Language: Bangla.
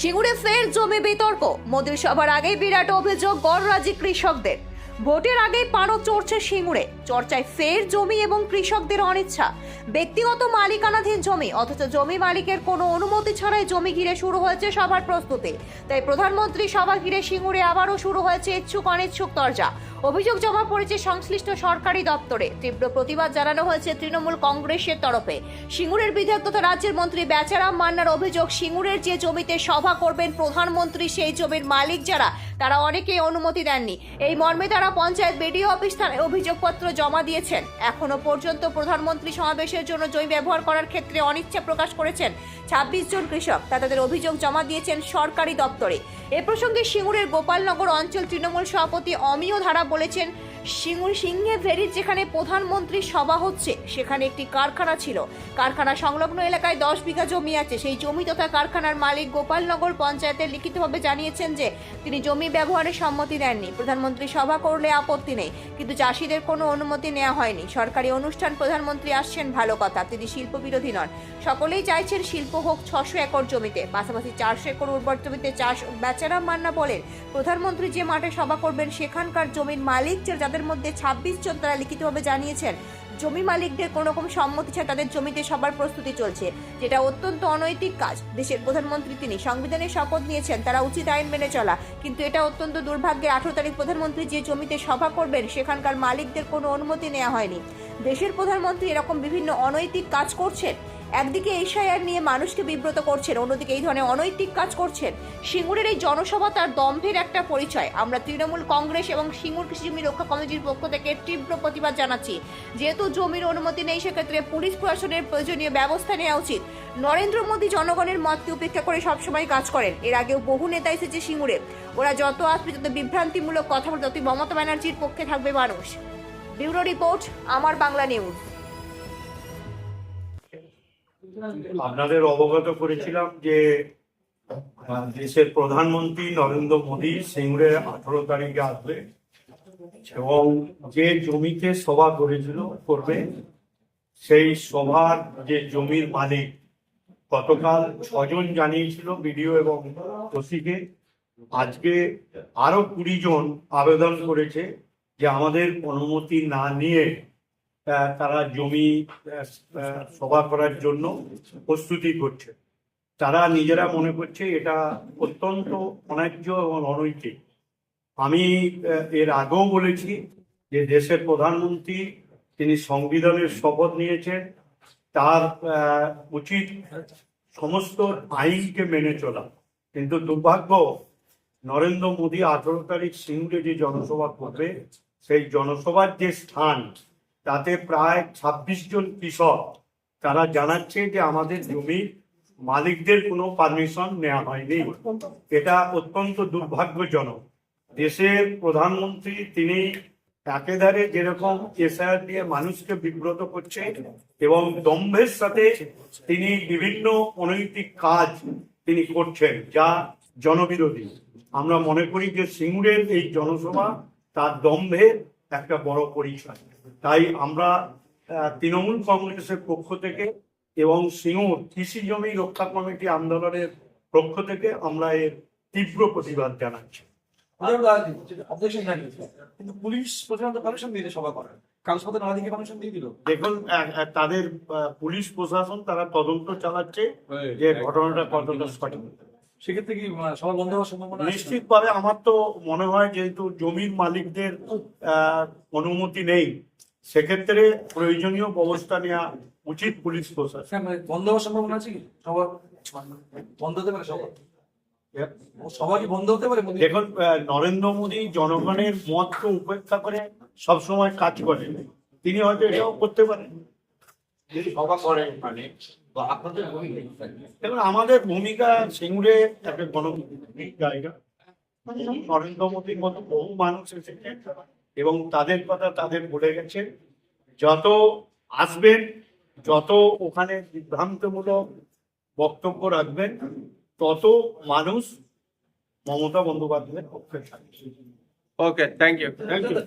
সিঙ্গুরে ফের জমি বিতর্ক। মোদীর সভার আগেই বিরাট অভিযোগ গড়রাজি কৃষকদের। ভোটের আগেই পারো চড়ছে সিঙ্গুরে। চর্চায় ফের জমি এবং কৃষকদের অনিচ্ছা। ব্যক্তিগত মালিকানাধীন জমি, অথচ জমি মালিকের কোনো অনুমতি ছাড়াই জমি ঘিরে শুরু হয়েছে সভার প্রস্তুতি। তাই প্রধানমন্ত্রী সভা ঘিরে সিঙ্গুরে আবারও শুরু হয়েছে ইচ্ছুক অনিচ্ছুক তরজা। অভিযোগ জমা পড়েছে সংশ্লিষ্ট সরকারি দপ্তরে। তীব্র প্রতিবাদ জানানো হয়েছে তৃণমূল কংগ্রেসের তরফে। সিঙ্গুরের বিধায়ক তথা রাজ্যের মন্ত্রী বেচারাম মান্নার অভিযোগ, সিঙ্গুরের যে জমিতে সভা করবেন প্রধানমন্ত্রী, সেই জমির মালিক যারা তারা অনেকেই অনুমতি দেননি। এই মর্মে তারা পঞ্চায়েত বিডিও অফিস থানায় অভিযোগপত্র জমা দিয়েছেন। এখনও পর্যন্ত প্রধানমন্ত্রী সমাবেশের জন্য জমি ব্যবহার করার ক্ষেত্রে অনিচ্ছা প্রকাশ করেছেন ছাব্বিশ জন কৃষক। তা তাদের অভিযোগ জমা দিয়েছেন সরকারি দপ্তরে। এ প্রসঙ্গে সিঙ্গুরের গোপালনগর অঞ্চল তৃণমূল সভাপতি অমিয় ধারা বলেছেন, সিঙ্গুর সিংহে ভেরির যেখানে প্রধানমন্ত্রীর সভা হচ্ছে, সেখানে একটি কারখানা ছিল। কারখানা সংলগ্ন এলাকায় দশ বিঘা জমি আছে। সেই জমি তথা কারখানার মালিক গোপালনগর পঞ্চায়েতের লিখিতভাবে জানিয়েছেন যে, তিনি জমি ব্যবহারের সম্মতি দেননি। প্রধানমন্ত্রী সভা করলে আপত্তি নেই, কিন্তু চাষিদের কোনো অনুমতি নেওয়া হয়নি। সরকারি অনুষ্ঠান প্রধানমন্ত্রী আসছেন, ভালো কথা, তিনি শিল্প বিরোধী নন। সকলেই চাইছেন শিল্প হোক ছশো একর জমিতে, পাশাপাশি চারশো একর উর্বর জমিতে চাষ বেচারাম মান্না বলেন, প্রধানমন্ত্রী যে মাঠে সভা করবেন, সেখানকার জমির মালিক যাদের মধ্যে ছাব্বিশ জন তারা লিখিতভাবে জানিয়েছেন জমি মালিকদের কোনো রকম সম্মতি ছাড়া তাদের জমিতে সবার প্রস্তুতি চলছে, যেটা অত্যন্ত অনৈতিক কাজ। দেশের প্রধানমন্ত্রী তিনি সংবিধানে শপথ নিয়েছেন, তারা উচিত আইন মেনে চলা। কিন্তু এটা অত্যন্ত দুর্ভাগ্যের, আঠারো তারিখ প্রধানমন্ত্রী যে জমিতে সভা করবেন, সেখানকার মালিকদের কোনো অনুমতি নেওয়া হয়নি। দেশের প্রধানমন্ত্রী এরকম বিভিন্ন অনৈতিক কাজ করছেন? একদিকে এশাইআর নিয়ে মানুষকে বিব্রত করছেন, অন্যদিকে এই ধরনের অনৈতিক কাজ করছেন। সিঙ্গুরের এই জনসভা তার দম্ভের একটা পরিচয়। আমরা তৃণমূল কংগ্রেস এবং সিঙ্গুর কৃষি জমি রক্ষা কমিটির পক্ষ থেকে তীব্র প্রতিবাদ জানাচ্ছি। যেহেতু জমির অনুমতি নেই, সেক্ষেত্রে পুলিশ প্রশাসনের প্রয়োজনীয় ব্যবস্থা নেওয়া উচিত। নরেন্দ্র মোদী জনগণের মতকে উপেক্ষা করে সবসময় কাজ করেন। এর আগেও বহু নেতা এসেছে সিঙ্গুরে। ওরা যত আসবে, তত বিভ্রান্তিমূলক কথা বলে ততই মমতা ব্যানার্জির পক্ষে থাকবে মানুষ। ব্যুরো রিপোর্ট, আমার বাংলা নিউজ। আপনাদের অবগত করেছিলাম যে দেশের প্রধানমন্ত্রী নরেন্দ্র মোদী সিংড়ে আঠারো তারিখে আসবে এবং যে জমিতে সভা করেছিল, করবে, সেই সভার যে জমির মালিক, গতকাল ছজন জানিয়েছিল বিডিও এবং ওসিকে, আজকে আরও কুড়ি জন আবেদন করেছে যে আমাদের অনুমতি না নিয়ে তারা জমি সভা করার জন্য প্রস্তুতি করছে। তারা নিজেরা মনে করছে এটা অত্যন্ত অন্যায্য এবং অনৈতিক। আমি এর আগেও বলেছি যে দেশের প্রধানমন্ত্রী তিনি সংবিধানের শপথ নিয়েছেন। তার উচিত সমস্ত আইনকে মেনে চলা। কিন্তু দুর্ভাগ্য, নরেন্দ্র মোদী আঠারো তারিখ সিঙ্গুরে যে জনসভা করবে, সেই জনসভার যে স্থান তাতে প্রায় ছাব্বিশ জন কৃষক, তারা জানাচ্ছে যে আমাদের জমি মালিকদের কোনো পারমিশন নেওয়া হয়নি। এটা অত্যন্ত দুর্ভাগ্যজনক। দেশের প্রধানমন্ত্রী তিনি একেধারে যেরকম এসআইআর দিয়ে মানুষকে বিব্রত করছে এবং দম্ভের সাথে তিনি বিভিন্ন অনৈতিক কাজ তিনি করছেন, যা জনবিরোধী। আমরা মনে করি যে সিঙ্গুরের এই জনসভা তার দম্ভের একটা বড় পরিচয় তাই আমরা তৃণমূল কংগ্রেসের পক্ষ থেকে এবং সিঙ্গুর কৃষি জমি রক্ষা কমিটি আন্দোলনের পক্ষ থেকে আমরা এর তীব্র প্রতিবাদ জানাচ্ছি। কিন্তু পুলিশ প্রধানত পারমিশন দিয়েছে সভা করার কাগজপত্র না দেখে পারমিশন দিয়ে দিল? দেখুন তাদের পুলিশ প্রশাসন তারা তদন্ত চালাচ্ছে যে ঘটনাটা কতটা সঠিক। সেক্ষেত্রে কি সভা বন্ধ হওয়ার সম্ভাবনা আছে? নিশ্চিতভাবে আমার তো মনে হয় যেহেতু জমির মালিকদের অনুমতি নেই সেক্ষেত্রে প্রয়োজনীয় ব্যবস্থা নেওয়া উচিত পুলিশ প্রশাসন। হ্যাঁ, মানে বন্ধ হওয়ার সম্ভাবনা আছে কি? সভা বন্ধ হতে পারে সভা সভা কি বন্ধ হতে পারে? দেখুন নরেন্দ্র মোদী জনগণের মতকে উপেক্ষা করে সবসময় কাজ করেন। তিনি হয়তো এটাও করতে পারেন। যদি সভা করেন মানে তো আপনাদের ভূমিকা আমাদের ভূমিকা সিঙ্গুরে একটা গণভিত্তিক জায়গা। নরেন্দ্র মোদীর মতো বহু মানুষ এসেছে এবং তাদের কথা তাদের বলে গেছে। যত আসবেন যত ওখানে বিভ্রান্তমূলক বক্তব্য রাখবেন তত মানুষ মমতা বন্দ্যোপাধ্যায়ের পক্ষে থাকবে। Okay thank you thank you